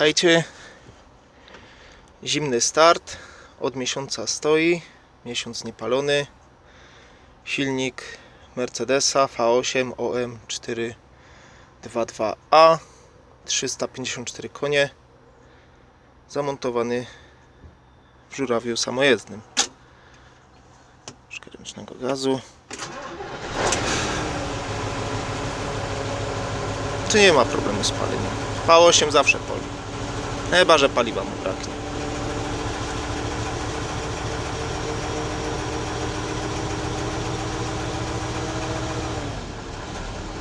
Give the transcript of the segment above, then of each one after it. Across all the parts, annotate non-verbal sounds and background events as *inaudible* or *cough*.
Witajcie. Zimny start. Od miesiąca stoi. Miesiąc niepalony. Silnik Mercedesa V8 OM 422A. 354 konie. Zamontowany w żurawiu samojezdnym. Troszkę ręcznego gazu. Czy nie ma problemu z paleniem? V8 zawsze pali. Chyba, że paliwa mu braknie.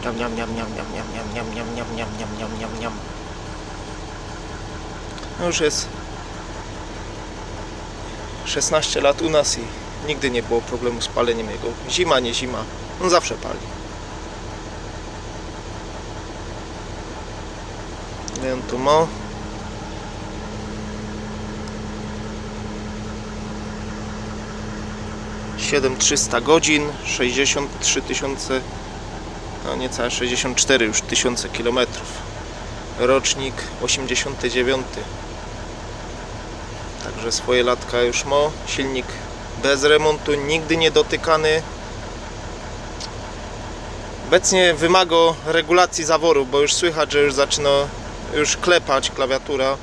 Niam, niam, niam, niam, niam, niam, niam, niam, niam, niam, niam, niam, niam, niam, niam. No już jest 16 lat u nas i nigdy nie było problemu z paleniem jego. Zima, nie zima, on zawsze pali. On tu ma? Siedem trzysta godzin, 63 tysiące, no niecałe 64 już tysiące kilometrów. Rocznik 89. Także swoje latka już ma. Silnik bez remontu, nigdy nie dotykany. Obecnie wymaga regulacji zaworu, bo już słychać, że już zaczyna już klepać klawiatura,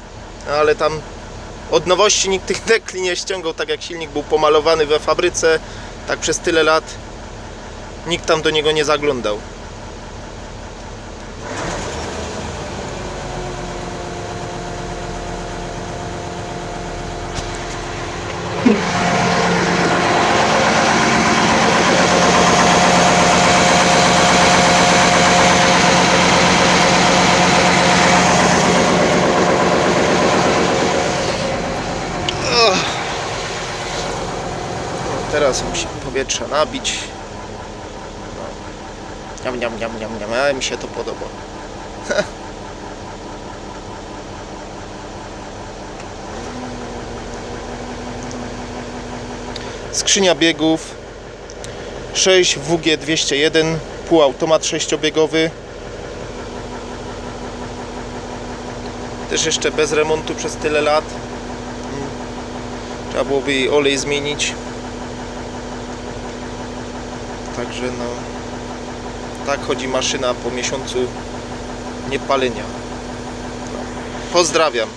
ale tam od nowości nikt tych dekli nie ściągał, tak jak silnik był pomalowany we fabryce, tak przez tyle lat nikt tam do niego nie zaglądał. Teraz musi powietrza nabić. No. Niam, niam, niam, niam, niam, ale mi się to podoba. *laughs* Skrzynia biegów 6 WG201 półautomat sześciobiegowy też jeszcze bez remontu przez tyle lat Mm. trzeba byłoby jej olej zmienić Także no tak chodzi maszyna po miesiącu niepalenia. Pozdrawiam.